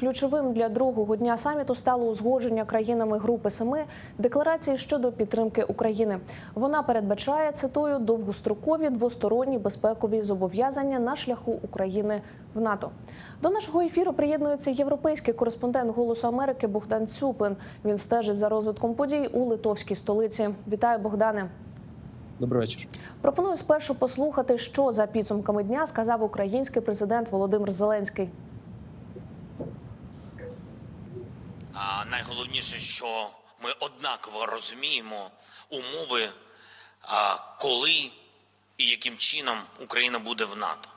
Ключовим для другого дня саміту стало узгодження країнами Групи Семи декларації щодо підтримки України. Вона передбачає цитую довгострокові двосторонні безпекові зобов'язання на шляху України в НАТО. До нашого ефіру приєднується європейський кореспондент Голосу Америки Богдан Цюпин. Він стежить за розвитком подій у литовській столиці. Вітаю, Богдане. Добрий вечір. Пропоную спершу послухати, що за підсумками дня сказав український президент Володимир Зеленський. А найголовніше, що ми однаково розуміємо умови, коли і яким чином Україна буде в НАТО.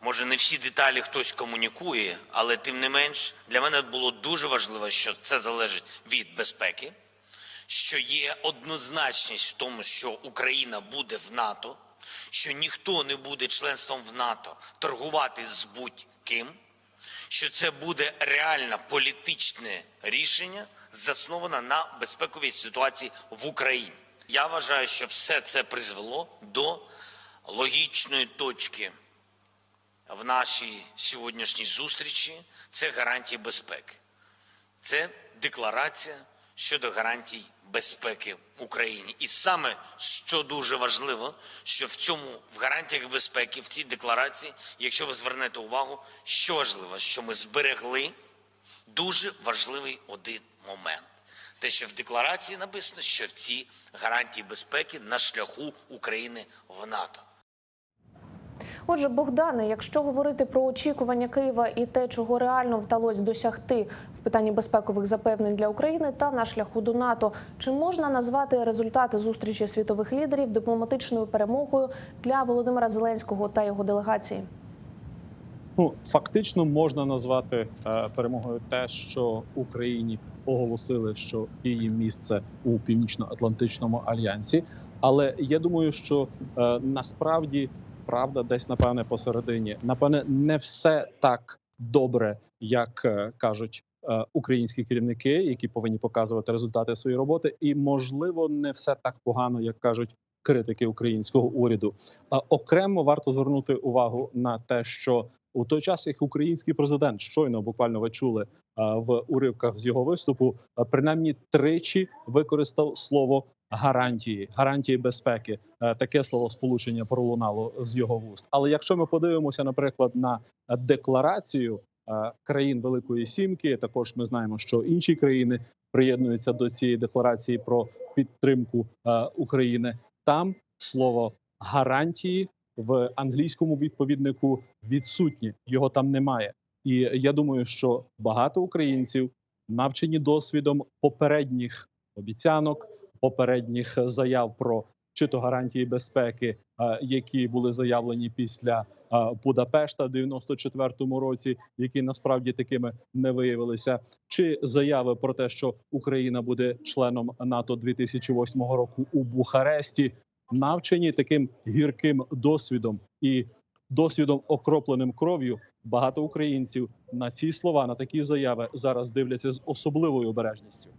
Може, не всі деталі хтось комунікує, але тим не менш для мене було дуже важливо, що це залежить від безпеки, що є однозначність в тому, що Україна буде в НАТО, що ніхто не буде членством в НАТО торгувати з будь-ким що це буде реальне політичне рішення, засноване на безпековій ситуації в Україні. Я вважаю, що все це призвело до логічної точки в нашій сьогоднішній зустрічі. Це гарантії безпеки. Це декларація щодо гарантій безпеки в Україні. І саме що дуже важливо, що в цьому в гарантіях безпеки, в цій декларації, якщо ви звернете увагу, що важливо, що ми зберегли дуже важливий один момент. Те, що в декларації написано, що в ці гарантії безпеки на шляху України в НАТО. Отже, Богдане, якщо говорити про очікування Києва і те, чого реально вдалося досягти в питанні безпекових запевнень для України та на шляху до НАТО, чи можна назвати результати зустрічі світових лідерів дипломатичною перемогою для Володимира Зеленського та його делегації? Ну фактично можна назвати е, перемогою те, що Україні оголосили, що її місце у північно-атлантичному альянсі. Але я думаю, що е, насправді правда десь напевне посередині. Напевне, не все так добре, як е, кажуть е, українські керівники, які повинні показувати результати своєї роботи, і можливо не все так погано, як кажуть критики українського уряду. Окремо варто звернути увагу на те, що у той час, як український президент щойно буквально ви чули в уривках з його виступу, принаймні тричі використав слово гарантії, гарантії безпеки. Е, Таке слово сполучення пролунало з його вуст. Але якщо ми подивимося, наприклад, на декларацію е, країн Великої Сімки, також ми знаємо, що інші країни приєднуються до цієї декларації про підтримку е, України. Там слово гарантії в англійському відповіднику відсутні, його там немає. І я думаю, що багато українців навчені досвідом попередніх обіцянок, попередніх заяв про чи то гарантії безпеки, е, які були заявлені після е, Будапешта в 94-му році, які насправді такими не виявилися, чи заяви про те, що Україна буде членом НАТО 2008 року у Бухаресті, навчені таким гірким досвідом і досвідом окропленим кров'ю. Багато українців на ці слова, на такі заяви зараз дивляться з особливою обережністю.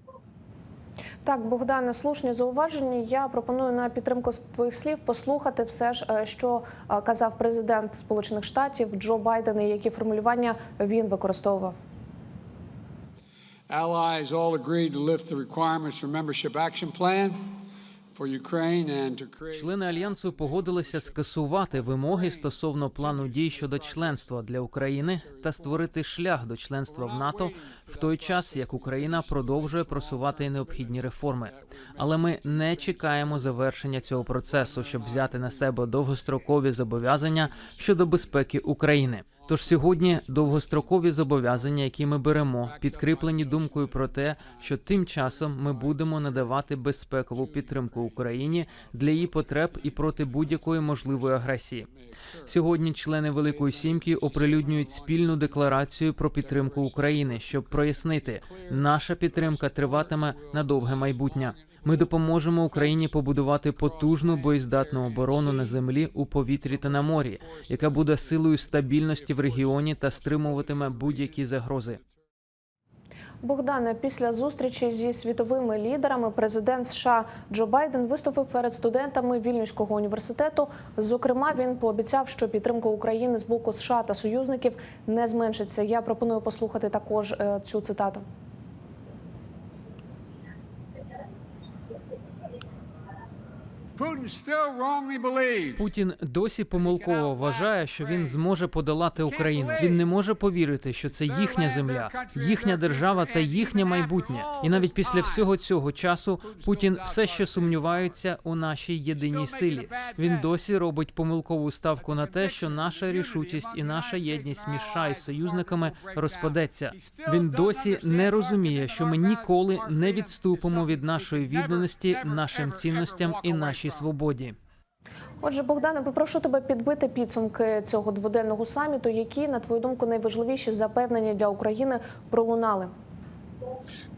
Так, Богдане, слушні зауваження. Я пропоную на підтримку твоїх слів послухати все ж, е, що е, казав президент Сполучених Штатів Джо Байден і які формулювання він використовував. Allies all agreed to lift the requirements for membership action plan Члени альянсу погодилися скасувати вимоги стосовно плану дій щодо членства для України та створити шлях до членства в НАТО в той час, як Україна продовжує просувати необхідні реформи. Але ми не чекаємо завершення цього процесу, щоб взяти на себе довгострокові зобов'язання щодо безпеки України. Тож сьогодні довгострокові зобов'язання, які ми беремо, підкріплені думкою про те, що тим часом ми будемо надавати безпекову підтримку Україні для її потреб і проти будь-якої можливої агресії. Сьогодні члени Великої Сімки оприлюднюють спільну декларацію про підтримку України, щоб прояснити, наша підтримка триватиме на довге майбутнє. Ми допоможемо Україні побудувати потужну боєздатну оборону на землі, у повітрі та на морі, яка буде силою стабільності в регіоні та стримуватиме будь-які загрози. Богдане, після зустрічі зі світовими лідерами президент США Джо Байден виступив перед студентами Вільнюського університету. Зокрема, він пообіцяв, що підтримка України з боку США та союзників не зменшиться. Я пропоную послухати також е, цю цитату. Путін досі помилково вважає, що він зможе подолати Україну. Він не може повірити, що це їхня земля, їхня держава та їхнє майбутнє. І навіть після всього цього часу Путін все ще сумнівається у нашій єдиній силі. Він досі робить помилкову ставку на те, що наша рішучість і наша єдність між США і союзниками розпадеться. Він досі не розуміє, що ми ніколи не відступимо від нашої відданості нашим цінностям і нашій свободі. Отже, Богдане, попрошу тебе підбити підсумки цього дводенного саміту. Які, на твою думку, найважливіші запевнення для України пролунали?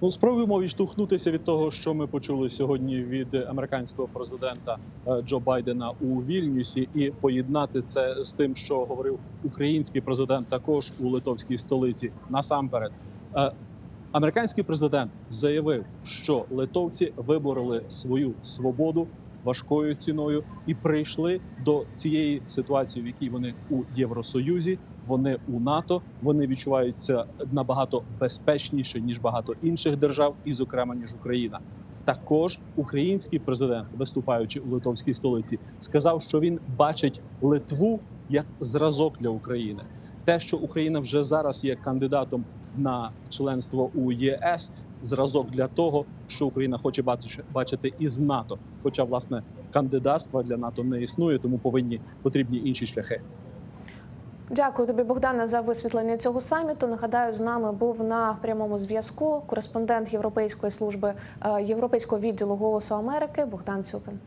Ну, спробуємо відштовхнутися від того, що ми почули сьогодні від американського президента е, Джо Байдена у Вільнюсі, і поєднати це з тим, що говорив український президент, також у литовській столиці. Насамперед, Е, американський президент заявив, що литовці вибороли свою свободу важкою ціною і прийшли до цієї ситуації, в якій вони у Євросоюзі, вони у НАТО, вони відчуваються набагато безпечніше ніж багато інших держав, і зокрема ніж Україна. Також український президент, виступаючи у литовській столиці, сказав, що він бачить Литву як зразок для України. Те, що Україна вже зараз є кандидатом на членство у ЄС, зразок для того, що Україна хоче бачити, із НАТО. Хоча власне кандидатства для НАТО не існує, тому повинні потрібні інші шляхи. Дякую тобі, Богдане, за висвітлення цього саміту. Нагадаю, з нами був на прямому зв'язку кореспондент Європейської служби е, Європейського відділу Голосу Америки Богдан Цюпин.